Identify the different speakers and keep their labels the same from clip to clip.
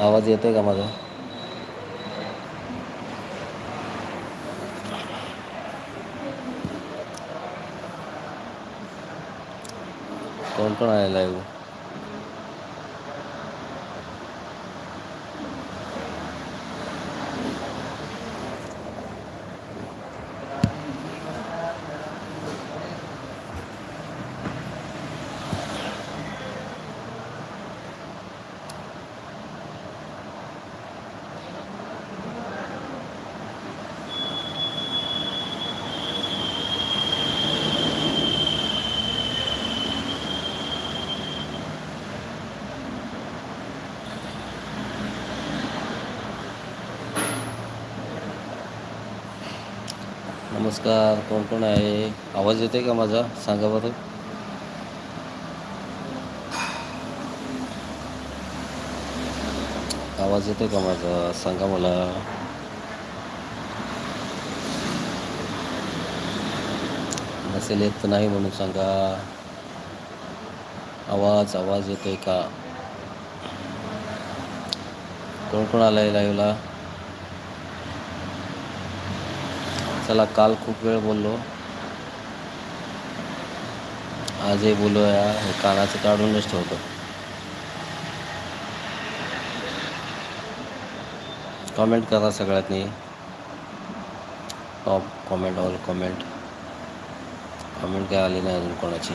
Speaker 1: आवाज येतोय का माझा? कोण कोण आहे लाईव्ह? नमस्कार कोण कोण आहे आवाज येते का माझा सांगा बरं? आवाज येते का माझा सांगा मला? नसेल येत तर नाही म्हणून सांगा. आवाज आवाज येतोय का? कोण कोण आलाय लाईव्हला? चला काल खूप वेळ बोललो. आजही बोलूया हे कानाचं काढूनच ठेवतो. कॉमेंट करा सगळ्यांनी. Top comment all comment comment काय आली नाही अजून कोणाची.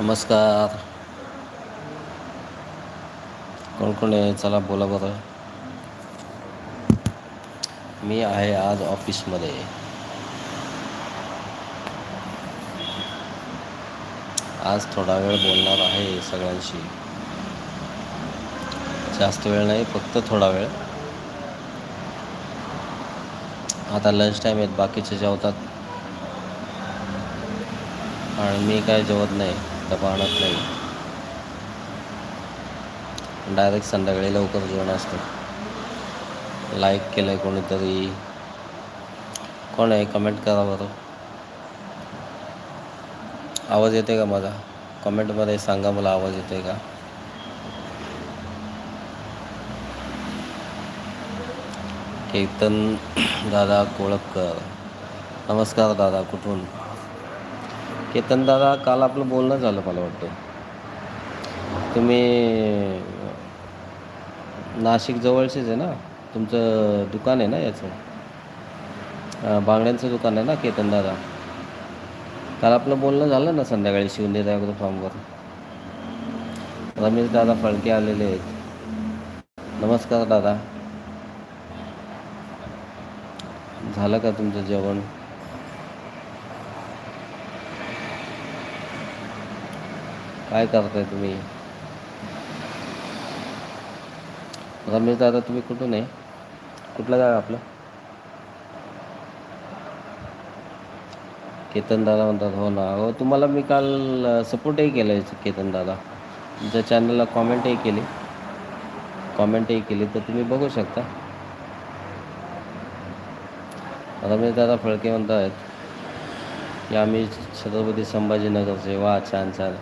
Speaker 1: नमस्कार. कोण कोण आहे चला बोला बरं. मी आहे आज ऑफिसमध्ये. आज थोडा वेळ बोलणार आहे सगळ्यांशी. जास्त वेळ नाही फक्त थोडा वेळ. आता लंच टाईम आहेत बाकीचे जेवतात. आणि मी काय जेवत नाही तर आणत नाही. डायरेक्ट संध्याकाळी लवकर जेवण असतं. लाईक केलं आहे कोणीतरी कोण आहे कमेंट करा बरं. आवाज येते का माझा कमेंटमध्ये सांगा मला आवाज येते का? केतन दादा कोळपकर नमस्कार दादा कुठून? केतन दादा काल आपलं बोलणं झालं मला वाटतं. तुम्ही नाशिक जवळचेच आहे ना तुमचं दुकान आहे ना याचं? बांगड्यांचं दुकान आहे ना केतन दादा? काल आपलं बोलणं झालं ना संध्याकाळी शिवनेरी अग्रो फॉर्मवर रमेश दादा फळके आलेले आहेत नमस्कार दादा. झालं का तुमचं जेवण? काय करताय तुम्ही? रमेश दादा तुम्ही कुठून आहे कुठलं गाव आपलं? केतन दादा म्हणतात हो ना हो तुम्हाला मी काल सपोर्टही केलं केतन दादा. तुमच्या चॅनलला कॉमेंटही केली. कॉमेंटही केली तर तुम्ही बघू शकता. रमेश दादा फळके म्हणत आहेत की आम्ही छत्रपती संभाजीनगरचे वा छान छान.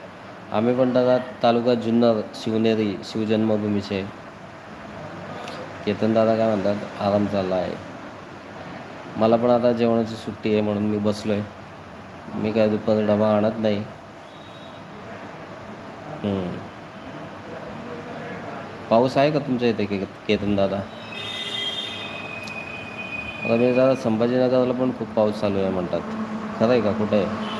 Speaker 1: आम्ही पण दादा तालुका जुन्नर शिवनेरी शिवजन्मभूमीचे. केतन दादा काय म्हणतात आराम चालला आहे. मला पण आता जेवणाची सुट्टी आहे म्हणून मी बसलो आहे मी काय दुपारी डबा आणत नाही. पाऊस आहे का तुमच्या इथे केतन दादा? रमेश दादा संभाजीनगरला पण खूप पाऊस चालू आहे म्हणतात खरं आहे का कुठे आहे?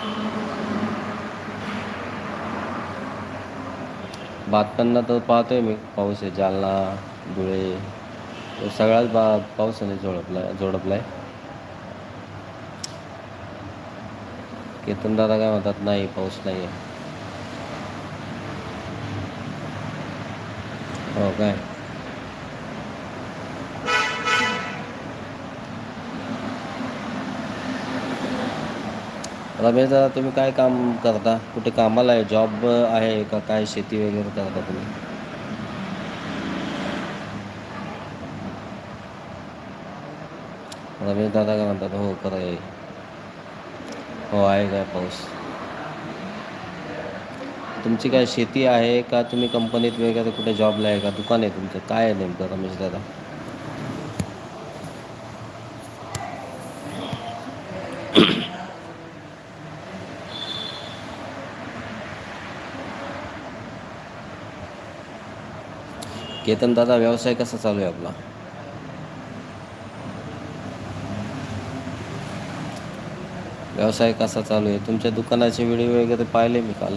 Speaker 1: बातम्यांना तर पाहतोय मी पाऊस आहे जालना, धुळे सगळ्याच बा पावसाने झोडपला झोडपलाय. केतन दादा काय म्हणतात नाही पाऊस नाही आहे हो काय? रमेश दादा तुम्ही काय काम करता कुठे कामाला आहे जॉब आहे का काय शेती वगैरे करता तुम्ही? रमेश दादा काय म्हणतात हो खरं आहे. हो आहे काय पाऊस. तुमची काय शेती आहे का तुम्ही कंपनीत वगैरे कुठे जॉबला आहे का दुकान आहे तुमचं काय आहे नेमकं रमेश दादा केतन दादा व्यवसाय कसा चालू आहे आपला व्यवसाय कसा चालू आहे? तुमच्या दुकानाचे व्हिडिओ वगैरे पाहिले मी काल.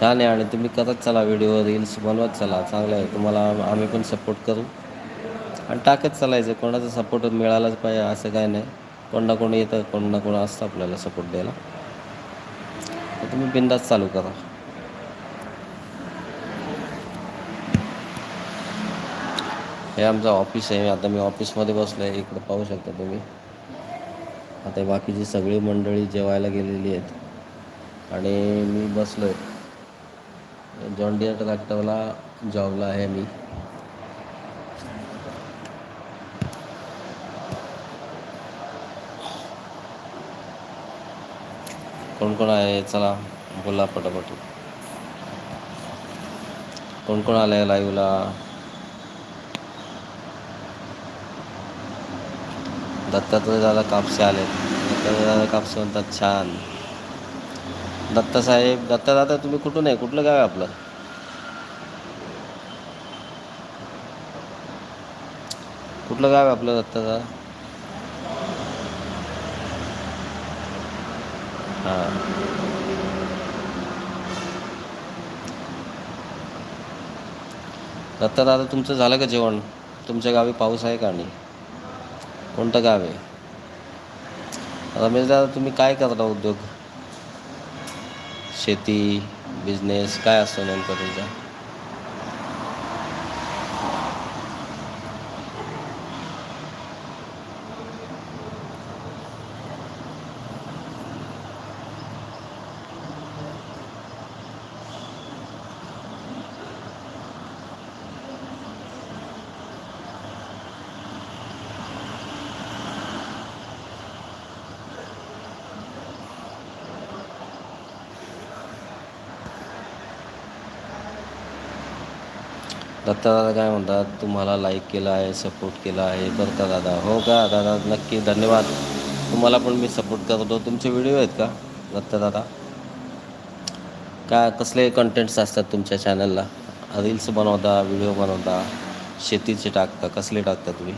Speaker 1: छान आहे आणि तुम्ही करत चला व्हिडिओ रील्स बनवत चला. चांगलं आहे. तुम्हाला आम्ही पण सपोर्ट करू. आणि टाकत चालायचं कोणाचा सपोर्ट मिळालाच पाहिजे असं काय नाही. कोण ना कोण येतं कोण ना कोण असतं आपल्याला सपोर्ट द्यायला. तर तुम्ही बिंदास चालू करा. हे आमचं ऑफिस आहे. आता मी ऑफिसमध्ये बसलो आहे इकडं पाहू शकता तुम्ही. आता बाकीची सगळी मंडळी जेवायला गेलेली आहेत. आणि मी बसलो आहे जॉन डिअर ट्रॅक्टरला जॉबला आहे मी. कोण कोण आहे? चला बोला पटापट. कोण कोण आलं आहे लाईव्हला दत्तात्रय दादा कापसे आले दत्तात्रय दादा कापसे म्हणतात छान. दत्तासाहेब दत्ता दादा तुम्ही कुठून आहे? कुठलं गाव आहे आपलं? कुठलं गाव आहे आपलं दत्ता दादा हां. दत्ता दादा तुमचं झालं का जेवण? तुमच्या गावी पाऊस आहे का नाही कोणतं गाव आहे? रमेश दादा तुम्ही काय करता उद्योग? शेती बिझनेस काय असतो नेमकं तुमचा? दादा काय म्हणतात तुम्हाला लाईक केला आहे सपोर्ट केला आहे करता दादा. हो का? दादा नक्की धन्यवाद. तुम्हाला पण मी सपोर्ट करतो. तुमचे व्हिडिओ आहेत का? दत्ता दादा? काय कसले कंटेंट्स असतात तुमच्या चॅनलला रील्स बनवता व्हिडिओ बनवता? शेतीचे टाकता कसले टाकता तुम्ही?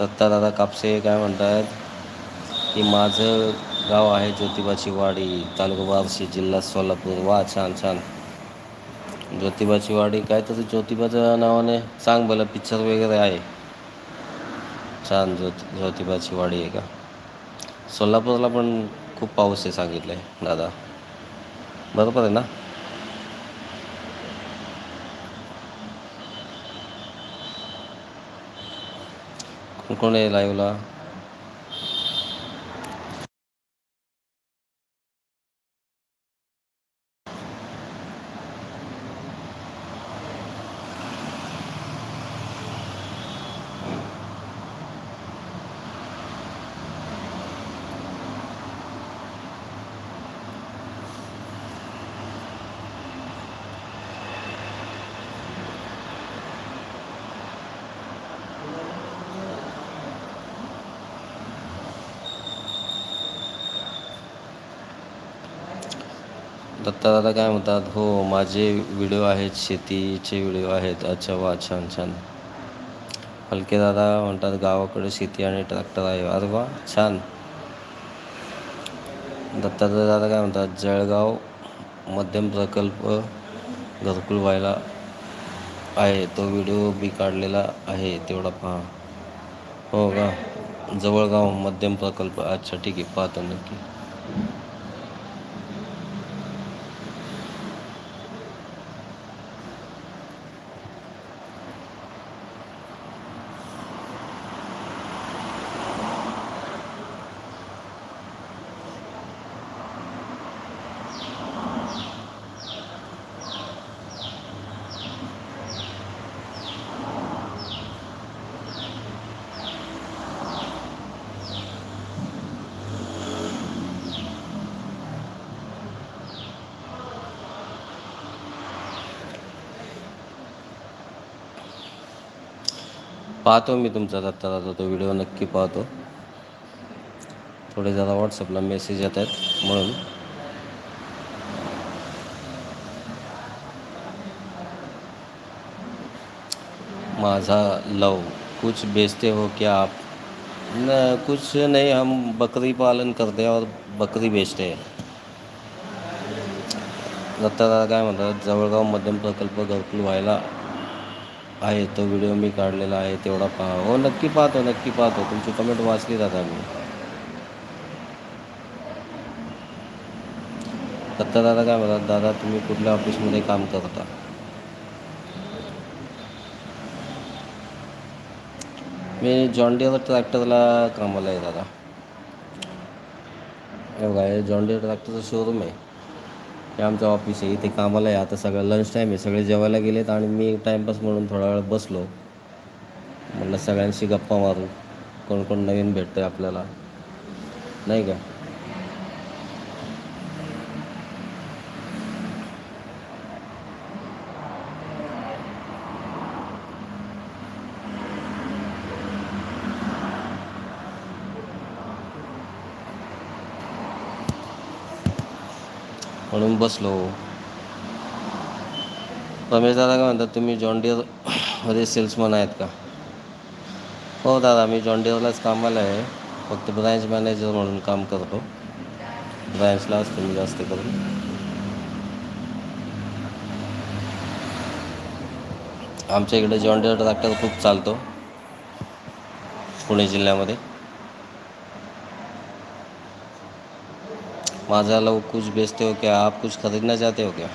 Speaker 1: दत्ता दादा कापसे काय म्हणतात की माझं गाव आहे ज्योतिबाची वाडी तालुका बार्शी जिल्हा सोलापूर. वा छान छान. ज्योतिबाची वाडी काय तसं ज्योतिबाच्या नावाने सांग भलं पिक्चर वगैरे आहे. छान ज्योति ज्योतिबाची वाडी आहे का? सोलापूरला पण खूप पाऊस आहे सांगितलं आहे दादा. बरोबर आहे ना? कोण कोण आहे लाईव्हला दत्ता दादा काय म्हणतात? हो माझे व्हिडिओ आहेत शेतीचे व्हिडिओ आहेत. अच्छा वा छान छान. हलके दादा म्हणतात गावाकडे शेती आणि ट्रॅक्टर आहे. अरे वा छान. दत्तात्रय दादा काय म्हणतात? जळगाव मध्यम प्रकल्प घरकुल व्हायला आहे. तो व्हिडिओ मी काढलेला आहे तेवढा पहा. हो का? जवळगाव मध्यम प्रकल्प. अच्छा ठीक आहे पाहतो नक्की. पाहतो मी तुमचा दत्ता दादा तो व्हिडिओ नक्की पाहतो. थोडे जरा व्हॉट्सअपला मेसेज येत आहेत म्हणून. माझा लव कुछ बेचते हो क्या आप? न कुछ नहीं हम बकरी पालन करते हैं और बकरी बेचते हैं. दत्तादादा काय म्हणतात जवळगाव मध्यम प्रकल्प घरकुल व्हायला आहे तो व्हिडिओ मी काढलेला आहे तेवढा पहा. हो नक्की पाहतो नक्की पाहतो. तुमची कमेंट वाचली दादा मी. दत्तादादा काय म्हणतात? दादा तुम्ही कुठल्या ऑफिसमध्ये काम करता? मी जॉन्डियर ट्रॅक्टरला कामाला आहे दादा. हे बघा हे जॉन्डियर ट्रॅक्टरचं शोरूम आहे. हे आमचं ऑफिस आहे. इथे कामाला आहे. आता सगळं लंच टाईम आहे. सगळे जेवायला गेलेत आणि मी टाईमपास म्हणून थोडा वेळ बसलो. म्हटलं सगळ्यांशी गप्पा मारू. कोण कोण नवीन भेटतं आहे आपल्याला. नाही का? म्हणून बसलो. रमेश दादा काय म्हणतात तुम्ही जॉन्डियरमध्ये सेल्समन आहेत का? हो दादा मी जॉनडिअरलाच कामाला आहे. फक्त ब्रँच मॅनेजर म्हणून काम करतो. ब्रँचला असतो मी जास्त करून. आमच्या इकडे जॉन्डियर ट्रॅक्टर खूप चालतो. पुणे जिल्ह्यामध्ये. माझा लोग कुछ बेचते हो क्या? आप कुछ खरीदना चाहते हो क्या?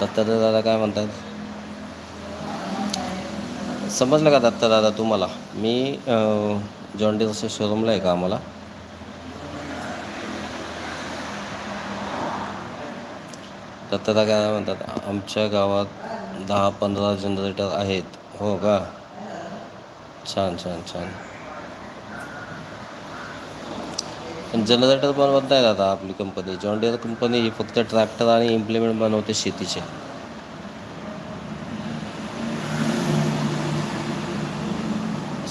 Speaker 1: दत्ता दादा काय म्हणतात? समजलं का दत्ता दादा तुम्हाला? मी जॉन्डियरच्या शोरूमला आहे का आम्हाला? दत्ता दादा काय म्हणतात? आमच्या गावात दहा पंधरा जनरेटर आहेत. हो का? छान छान छान. पण जनरेटर बनवत नाही आता आपली कंपनी जॉन्डियर कंपनी ही फक्त ट्रॅक्टर आणि इम्प्लिमेंट बनवते शेतीचे.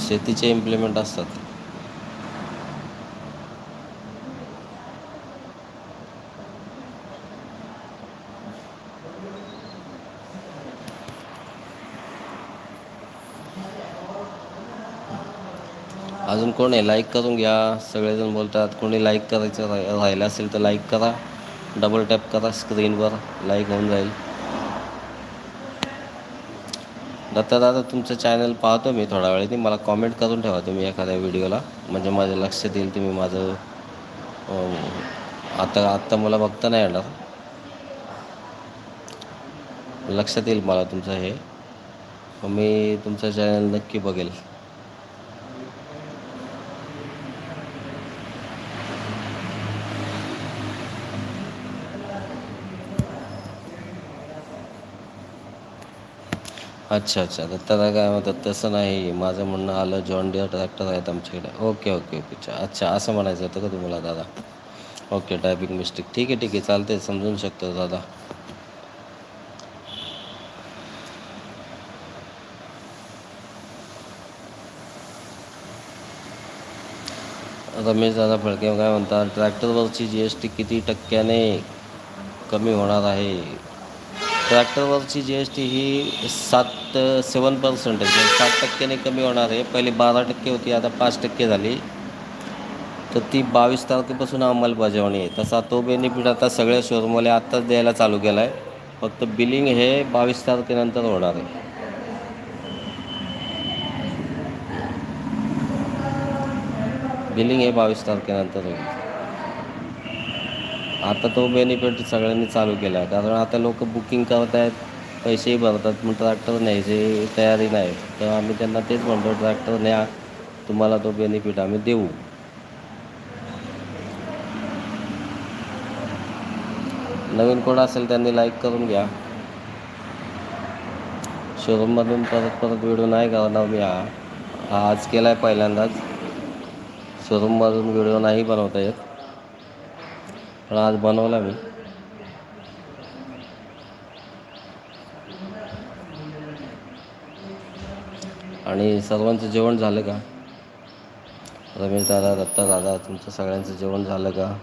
Speaker 1: शेतीचे इम्प्लिमेंट असतात. अजून कोण आहे? लाईक करून घ्या. सगळेजण बोलतात कोणी लाईक करायचं रा राहिलं असेल तर लाईक करा. डबल टॅप करा स्क्रीनवर लाईक होऊन जाईल. दत्ता दादा तुमचं चॅनल पाहतो मी थोड्या वेळाने मला कॉमेंट करून ठेवा तुम्ही एखाद्या व्हिडिओला म्हणजे माझ्या लक्षात येईल तुम्ही माझं आता आत्ता मला बघता नाही येणार. लक्षात येईल मला तुमचं हे. मी तुमचं चॅनल नक्की बघेल. अच्छा अच्छा. तर त्याला काय म्हणतात तसं नाही. माझं म्हणणं आलं जॉन डिअर ट्रॅक्टर आहेत आमच्याकडे. Okay okay okay. अच्छा अच्छा. असं म्हणायचं होतं का तुम्हाला दादा? ओके टायपिंग मिस्टेक ठीक आहे ठीक आहे. चालते समजून शकतो दादा. रमेश दादा फडके काय म्हणतात ट्रॅक्टरवरची जी एस टी किती टक्क्याने कमी होणार आहे? ट्रॅक्टरवरची जी एस टी ही सात सेवन पर्सेंट आहे. म्हणजे सात टक्क्याने कमी होणार आहे. पहिले बारा टक्के होती आता पाच टक्के झाली. तर ती बावीस तारखेपासून अंमलबजावणी आहे. तसा तो बेनिफिट आता सगळ्या शोरूमवाले आत्ताच द्यायला चालू केला आहे फक्त बिलिंग हे बावीस तारखेनंतर होणार आहे. बिलिंग हे बावीस तारखेनंतर होईल. आता तो बेनिफिट सगळ्यांनी चालू केला आहे कारण आता लोक बुकिंग करत आहेत पैसेही भरतात. मग ट्रॅक्टर न्यायची तयारी नाही. तर आम्ही त्यांना तेच म्हणतो ट्रॅक्टर न्या. तुम्हाला तो बेनिफिट आम्ही देऊ. नवीन कोण असेल त्यांनी लाईक करून घ्या. शोरूममधून परत परत व्हिडिओ नाही करणार मी हा. हा आज केला आहे पहिल्यांदाच. शोरूममधून व्हिडिओ नाही बनवता येत. पण आज बनवला मी. आणि सर्वांचं जेवण झालं का? रमेश दादा दत्ता दादा तुमचं सगळ्यांचं जेवण झालं का?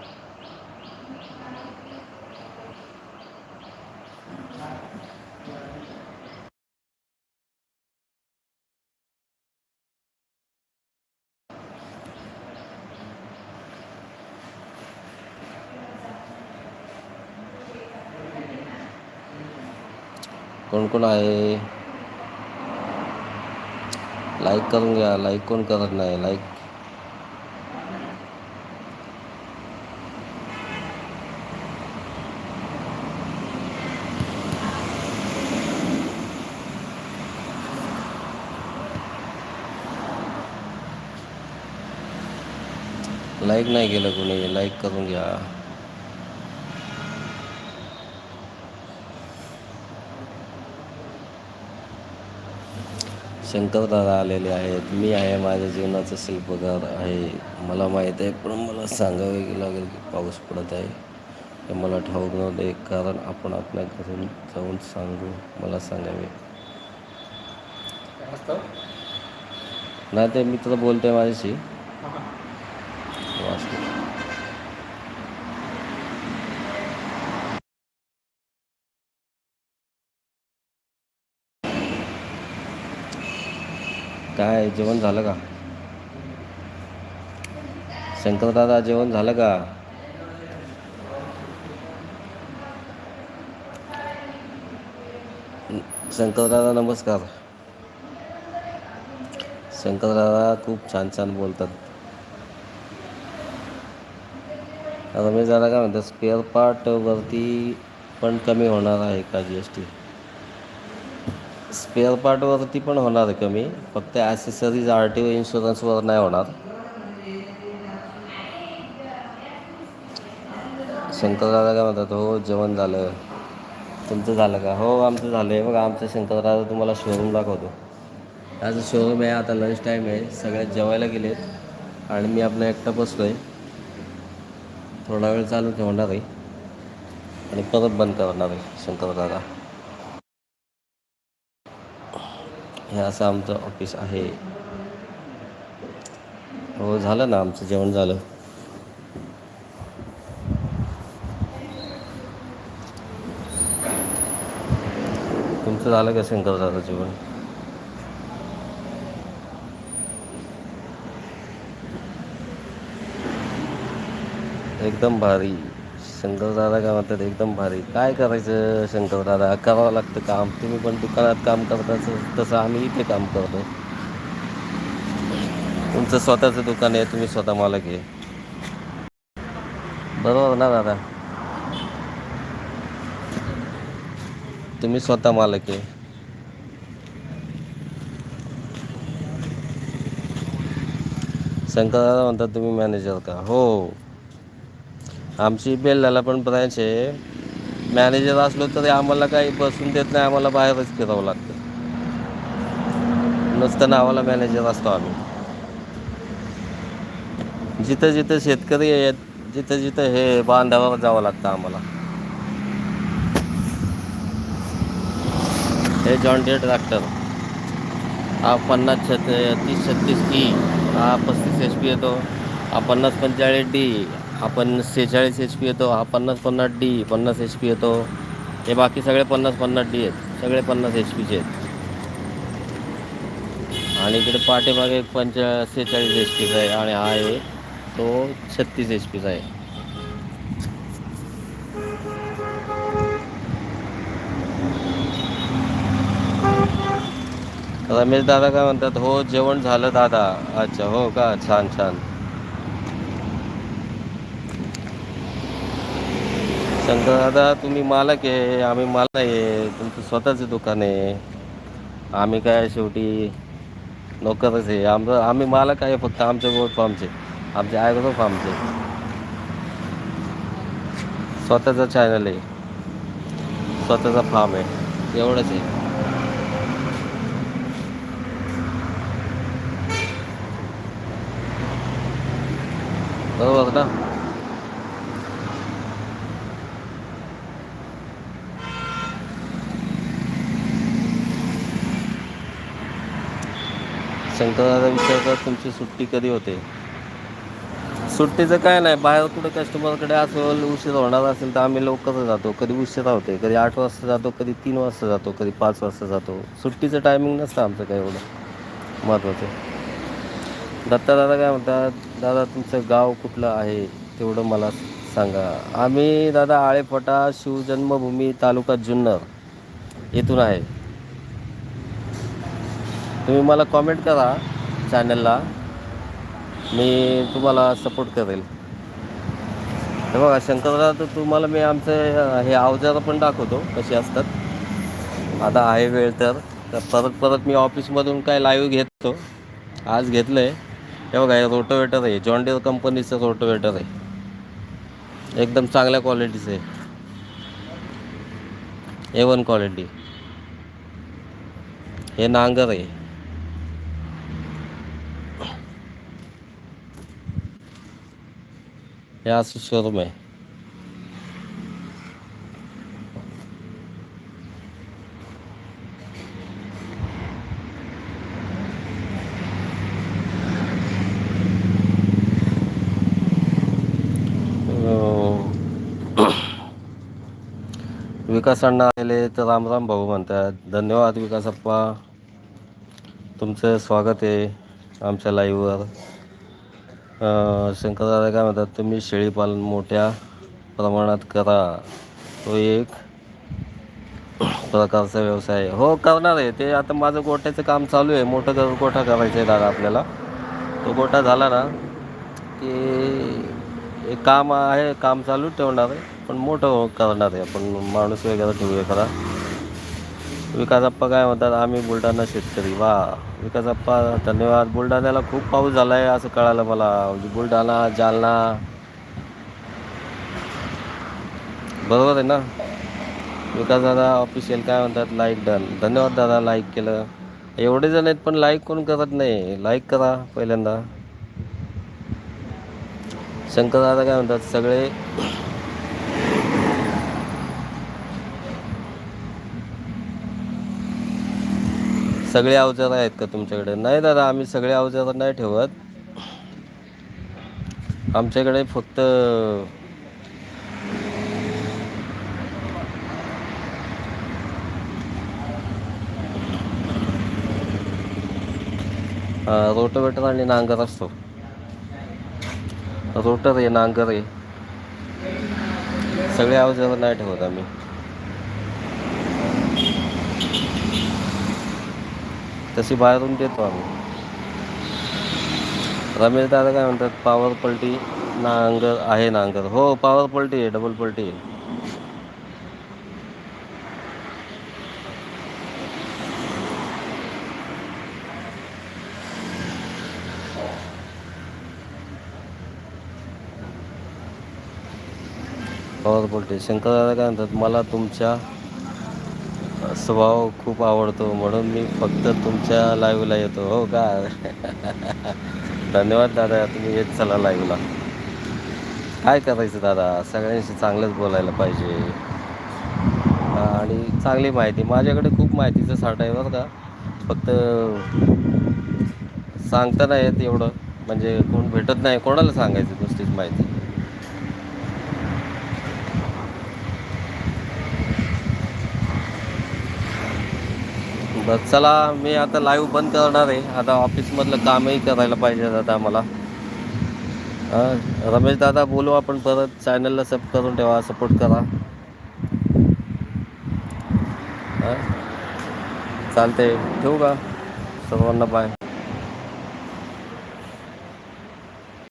Speaker 1: कोण कोण आहे लाईक करून घ्या लाईक कोण करत नाही लाईक लाईक नाही केलं कोणी लाईक करून घ्या शंकरदादा आलेले आहेत. मी आहे माझ्या जीवनाचं शिल्पकार आहे. मला माहीत आहे पण मला सांगावे लागेल की पाऊस पडत आहे. हे मला ठाऊक नव्हते कारण आपण आपल्या घरून जाऊन सांगू मला सांगावे. नाही ते मित्र बोलतोय माझ्याशी वाचतो काय जेवण झालं का? शंकरदादा जेवण झालं का? शंकरदादा नमस्कार. शंकरदादा खूप छान छान बोलतात. रमेश दादा काय म्हणतात स्पेअर पार्टवरती पण कमी होणार आहे का जी एस टी स्पेअर पार्टवरती पण होणार आहे कमी. फक्त ॲसेसरीज आर टी ओ इन्शुरन्सवर नाही होणार. शंकरदादा काय म्हणतात हो जेवण झालं. तुमचं झालं का? हो आमचं झालं आहे बघा आमचं शंकरदादा तुम्हाला शोरूम दाखवतो. आज शोरूम आहे आता लंच टाईम आहे. सगळे जेवायला गेलेत. आणि मी आपला एकटा बसलो आहे थोडा वेळ चालू ठेवणार आहे. आणि परत बंद करणार आहे शंकरदादा हे असं आमचं ऑफिस आहे. हो झालं ना आमचं जेवण झालं. तुमचं झालं का शंकरदादा जेवण? एकदम भारी. शंकरदादा काय म्हणतात एकदम भारी. काय करायचं शंकरदादा? करावं लागतं काम. तुम्ही पण दुकानात काम करता तसं आम्ही इथे काम करतो. तुमचं स्वतःचं दुकान आहे तुम्ही स्वतः मालक आहे. बरोबर ना दादा? तुम्ही स्वतः मालक आहे. शंकरदादा म्हणतात तुम्ही मॅनेजर का? हो. आमची बेल्लाला पण ब्रँच आहे. मॅनेजर असलो तरी आम्हाला काही बसून देत नाही आम्हाला बाहेरच फिरावं लागतं. नुसतं नावाला मॅनेजर असतो आम्ही. जिथं जिथं शेतकरी आहेत जिथं जिथं हे बांधावर जावं लागतं आम्हाला. हे जॉन ट्रॅक्टर हा पन्नास छत्तीस छत्तीस टी हा पस्तीस एच पी येतो. हा पन्नास पंचेचाळीस डी आपण सेहेचाळीस एच पी येतो हा पन्नास पन्नास डी पन्नास एच पी येतो. हे बाकी सगळे पन्नास पन्नास डी आहेत. सगळे पन्नास एच पीचे आहेत. आणि इकडे पाठीमागे एक पंच सेहेचाळीस एच पीचा आहे आणि हा आहे तो छत्तीस एच पीचा आहे. रमेश दादा काय म्हणतात हो जेवण झालं दादा. अच्छा हो का? छान छान. शंकर दादा तुम्ही मालक आहे आम्ही मालक आहे तुमचं स्वतःचं दुकान आहे. आम्ही काय शेवटी नोकरच आहे. आमचं आम्ही मालक आहे फक्त आमचे गोट फार्मचे. आमचे आयग्रो फार्मचे? स्वतःचा चॅनल आहे. स्वतःचा फार्म आहे. एवढंच आहे बरोबर ना दादा विचारतात तुमची सुट्टी कधी होते? सुट्टीचं काय नाही बाहेर कुठं कस्टमरकडे असेल उशीर होणार असेल तर आम्ही लवकर जातो. कधी उशिरा होते कधी आठ वाजता जातो कधी तीन वाजता जातो कधी पाच वाजता जातो. सुट्टीचं टायमिंग नसतं आमचं काय एवढं महत्त्वाचं दत्ता दादा काय म्हणतात दादा तुमचं गाव कुठलं आहे? तेवढं मला सांगा. आम्ही दादा आळेफटा शिवजन्मभूमी तालुका जुन्नर येथून आहे. तुम्ही मला कॉमेंट करा चॅनलला मी तुम्हाला सपोर्ट करेल. हे बघा शंकरराव तर तुम्हाला मी आमचे हे अवजारं पण दाखवतो कशी असतात. आता आहे वेळ तर. तर परत परत मी ऑफिसमधून काय लाईव्ह घेतो. आज घेतलं आहे हे बघा हे रोटोवेटर आहे. जॉन्डियर कंपनीचं रोटोवेटर आहे. एकदम चांगल्या क्वालिटीचं आहे. ए वन क्वालिटी हे नांगर आहे. हे असं शोरूम आहे अं, विकास अण्णा आले तर रामराम भाऊ म्हणतात. धन्यवाद विकास अप्पा. तुमचं स्वागत आहे आमच्या लाईव्हवर शंकरदादा काय म्हणतात तुम्ही शेळीपालन मोठ्या प्रमाणात करा. तो एक प्रकारचा व्यवसाय आहे. हो करणार आहे. ते आता माझं गोठ्याचं काम चालू आहे. मोठं कर गोठा करायचं आहे दादा आपल्याला तो गोठा झाला ना की एक काम आहे काम चालू ठेवणार आहे पण मोठं करणार आहे. आपण माणूस वगैरे ठेवूया करा. विकासप्पा काय म्हणतात आम्ही बुलढाणा शेतकरी. वा विकासप्पा धन्यवाद. बुलढाण्याला खूप पाऊस झाला आहे असं कळालं मला. म्हणजे बुलढाणा जालना. बरोबर आहे ना? विकास दादा ऑफिशियल काय म्हणतात लाईक डन धन्यवाद दादा लाईक केलं. एवढे जण आहेत पण लाईक कोण करत नाही? लाईक करा पहिल्यांदा. शंकर दादा काय म्हणतात सगळे सगळे अवजारं आहेत का तुमच्याकडे? नाही दादा आम्ही सगळे अवजारं नाही ठेवत. आमच्याकडे फक्त रोटोवेटर आणि नांगर असतो. रोटर आहे नांगर आहे. सगळे अवजारं नाही ठेवत आम्ही. तशी बाहेरून देतो आम्ही. रमेश दादा काय म्हणतात पावर पलटी नांगर आहे नांगर. हो पावर पलटी आहे डबल पलटी आहे. पॉवर पलटी शंकर दादा काय म्हणतात मला तुमच्या स्वभाव खूप आवडतो म्हणून मी फक्त तुमच्या लाईव्हला येतो हो का? धन्यवाद दादा तुम्ही येत चला लाईव्हला काय करायचं दादा? सगळ्यांशी चांगलंच बोलायला पाहिजे. आणि चांगली माहिती माझ्याकडे खूप माहितीचं साठा आहे बरं का. फक्त सांगता नाही येत एवढं. म्हणजे कोण भेटत नाही कोणाला सांगायचं नुसतीच माहिती? बरं चला मी आता लाईव्ह बंद करणार आहे. आता ऑफिसमधलं कामही करायला पाहिजे आता मला हां रमेश दादा बोलू आपण परत चॅनलला सब करून ठेवा सपोर्ट करा. चालते ठेवू का? सर्वांना बाय